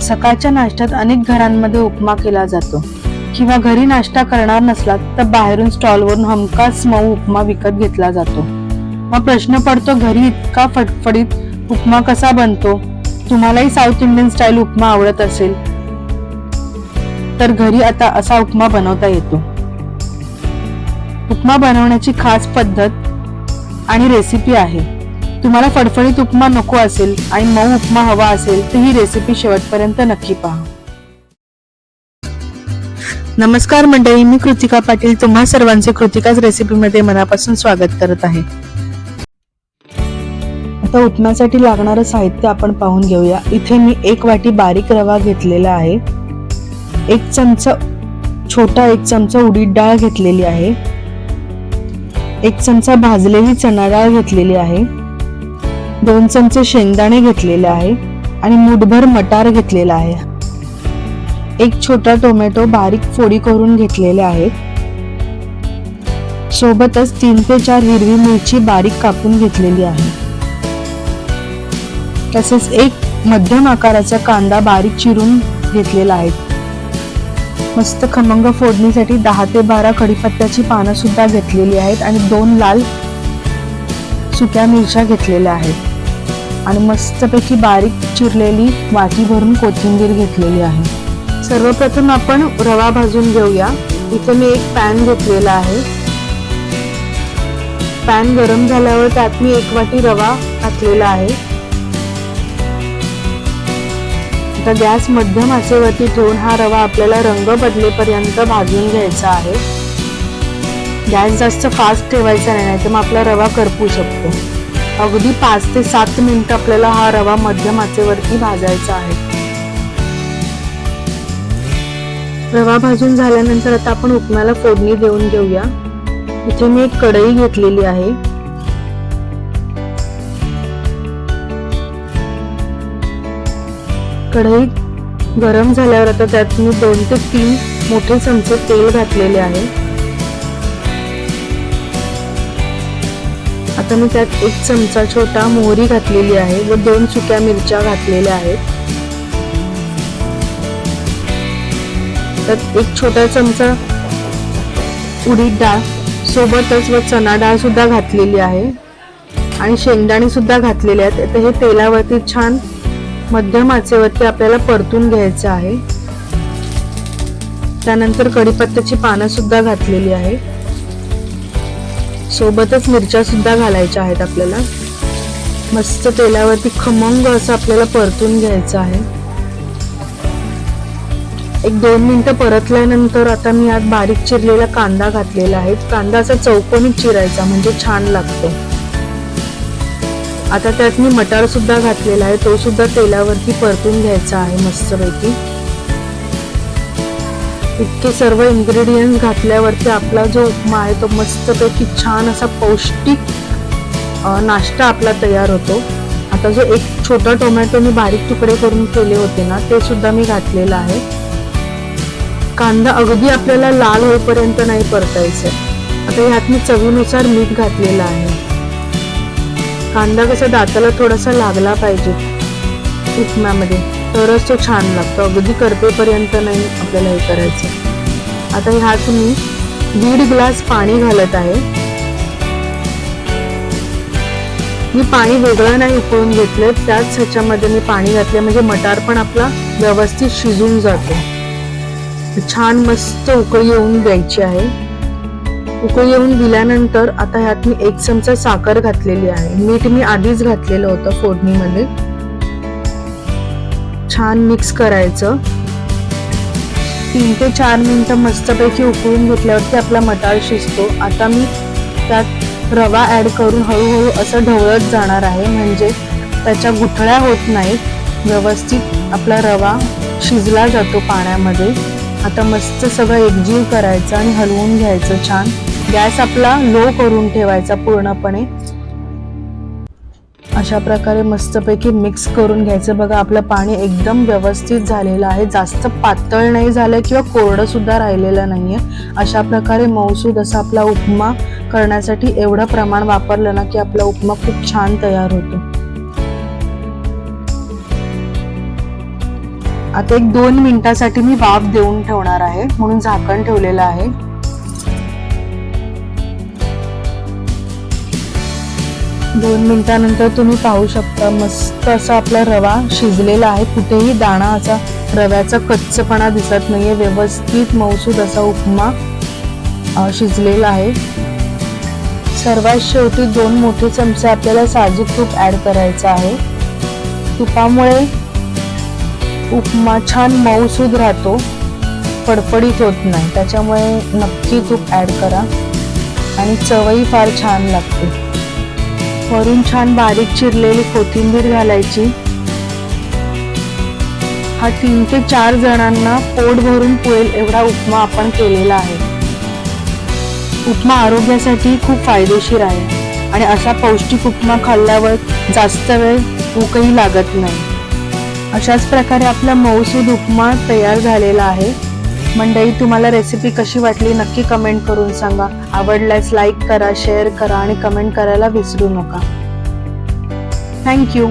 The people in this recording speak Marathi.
सकाळच्या नाश्त्यात अनेक घरांमध्ये उपमा केला जातो. किंवा घरी नाश्ता करणार नसला तर बाहेरून स्टॉलवरून हमखास मऊ उपमा विकत घेतला जातो. मग प्रश्न पडतो घरी इतका फटफडीत उपमा कसा बनतो? तुम्हालाही साऊथ इंडियन स्टाईल उपमा आवडत असेल. तर घरी आता असा उपमा बनवता येतो. उपमा बनवण्याची खास पद्धत आणि रेसिपी आहे. तुम्हाला फडफडीत उपमा नको असेल आणि मऊ उपमा हवा असेल तर ही रेसिपी शेवटपर्यंत नक्की पहा. नमस्कार मंडळी मी कृतिका पाटील तुम्हा सर्वांचे कृतिकाच रेसिपीमध्ये मनापासून स्वागत करत आहे. आता उपम्यासाठी लागणारं साहित्य आपण पाहून घेऊया. इथे मी एक वाटी बारीक रवा घेतलेला आहे. एक चमचा छोटा एक चमचा उडीद डाळ घेतलेली आहे. एक चमचा भाजलेली चणा डाळ घेतलेली आहे. दोन चमचे शेंगदाणे घेतलेले आहे आणि मुठभर मटार घेतलेला आहे. एक छोटा टोमॅटो बारीक फोडी करून घेतलेले आहेत. सोबतच तीन ते चार हिरवी मिरची बारीक कापून घेतलेली आहे. तसेच एक मध्यम आकाराचा कांदा बारीक चिरून घेतलेला आहे. मस्त खमंग फोडणीसाठी दहा ते बारा कढीपत्त्याची पानं सुद्धा घेतलेली आहेत आणि दोन लाल सुक्या मिरच्या घेतलेल्या आहेत. आणि मस्तपैकी बारीक चिरलेली वाटी भरून कोथिंबीर घेतलेली आहे. सर्वप्रथम आपण रवा भाजून घेऊया. इथे मी एक पॅन घेतलेला आहे. पॅन गरम झाल्यावर त्यात मी एक वाटी रवा टाकलेला आहे. आता गॅस मध्यम आचेवरती ठेवून हा रवा आपल्याला रंग बदलेपर्यंत भाजून घ्यायचा आहे. गॅस जास्त फास्ट ठेवायचा नाही तर मग आपला रवा करपू शकतो. अगदी पाच ते सात मिनिट आपल्याला हा रवा मध्यम आचेवरती भाजायचा आहे. रवा भाजून झाल्यानंतर आता आपण उपमाला फोडणी देऊन घेऊया. इथे मी एक कढई घेतलेली आहे. कढई गरम झाल्यावर आता त्यात मी दोन ते तीन मोठे चमचे तेल घातलेले आहे. आता मी त्यात एक चमचा छोटा मोहरी घातलेली आहे व दोन सुक्या मिरच्या घातलेल्या आहेत. त्यात एक छोटा चमचा उडीद डाळ सोबतच व चना डाळ सुद्धा घातलेली आहे. आणि शेंगदाणे सुद्धा घातलेले आहेत. तर हे तेलावरती छान मध्यम आचेवरती आपल्याला परतून घ्यायचं आहे. त्यानंतर कढीपत्त्याची पानं सुद्धा घातलेली आहे. सोबतच मिरच्या सुद्धा घालायच्या आहेत आपल्याला. मस्त तेलावरती खमंग असं आपल्याला परतून घ्यायचं आहे. एक दोन मिनटं परतल्यानंतर आता मी यात बारीक चिरलेला कांदा घातलेला आहे. कांदा असा चौकोनी चिरायचा म्हणजे छान लागतो. आता त्यात मी मटार सुद्धा घातलेला आहे. तो सुद्धा तेलावरती परतून घ्यायचा आहे मस्तपैकी. इतके सर्व इन्ग्रेडियंट्स घातल्यावरती आपला जो उपमा आहे तो मस्तपैकी छान असा पौष्टिक नाश्ता आपला तयार होतो. आता जो एक छोटा टोमॅटो मी बारीक तुकडे करून केले होते ना ते सुद्धा मी घातलेलं आहे. कांदा अगदी आपल्याला लाल होईपर्यंत नाही परतायचं. आता ह्यात मी चवीनुसार मीठ घातलेलं आहे. कांदा कसा दाताला थोडासा लागला पाहिजे उपम्यामध्ये. तरच तो छान लागतो. अगदी करपेपर्यंत नाही आपल्याला हे करायचं. आता ह्यात मी दीड ग्लास पाणी घालत आहे. मी पाणी वेगळं नाही उकळून घेतले त्याच ह्याच्यामध्ये मी पाणी घातलं म्हणजे मटार पण आपला व्यवस्थित शिजून जातो. छान मस्त उकळी येऊन द्यायची आहे. उकळी येऊन दिल्यानंतर आता ह्यात मी एक चमचा साखर घातलेली आहे. मीठ मी आधीच घातलेलं होतं फोडणीमध्ये. छान मिक्स करायचं. तीन ते चार मिनटं मस्तपैकी उकळून घेतल्यावरती आपला मटार शिजतो. आता मी त्यात रवा ॲड करून हळूहळू असं ढवळत जाणार आहे. म्हणजे त्याच्या गुठळ्या होत नाहीत. व्यवस्थित आपला रवा शिजला जातो पाण्यामध्ये. आता मस्त सगळं एकजीव करायचं आणि हलवून घ्यायचं छान. गॅस आपला लो करून ठेवायचा पूर्णपणे. अशा प्रकारे मस्तपैकी मिक्स करून घ्यायचं. बघा आपलं पाणी एकदम व्यवस्थित झालेलं आहे. जास्त पातळ नाही झालं किंवा कोरडं सुद्धा राहिलेलं आहे अशा प्रकारे मौसूद असा आपला उपमा करण्यासाठी एवढं प्रमाण वापरलं ना की आपला उपमा खूप छान तयार होतो. आता एक दोन मिनिटासाठी मी वाफ देऊन ठेवणार आहे. म्हणून झाकण ठेवलेलं आहे. दोन मिनिटानंतर तुम्ही पाहू शकता मस्त असा आपला रवा शिजलेला आहे. कुठेही दाणा असा रव्याचा कच्चपणा दिसत नाहीये. व्यवस्थित मौसूद असा उपमा शिजलेला आहे. सर्वात शेवटी दोन मोठे चमचे आपल्याला साजूक तूप ऍड करायचं आहे. तुपामुळे उपमा छान मऊसूद राहतो. फडफडीत होत नाही. त्याच्यामुळे नक्की तूप ऍड करा. आणि चवही फार छान लागते. वरून छान बारीक चिरलेली कोथिंबीर घालायची. हा तीन ते चार जणांना पोट भरून पुरेल एवढा उपमा आपण केलेला आहे. उपमा आरोग्यासाठी खूप फायदेशीर आहे आणि असा पौष्टिक उपमा खाल्ल्यावर जास्त वेळ भूकही लागत नाही. अशाच प्रकारे आपला मऊसूद उपमा तयार झालेला आहे. मंडळी तुम्हाला रेसिपी कशी वाटली नक्की कमेंट करून सांगा. आवडल्यास लाईक करा शेअर करा आणि कमेंट करायला विसरू नका. थँक्यू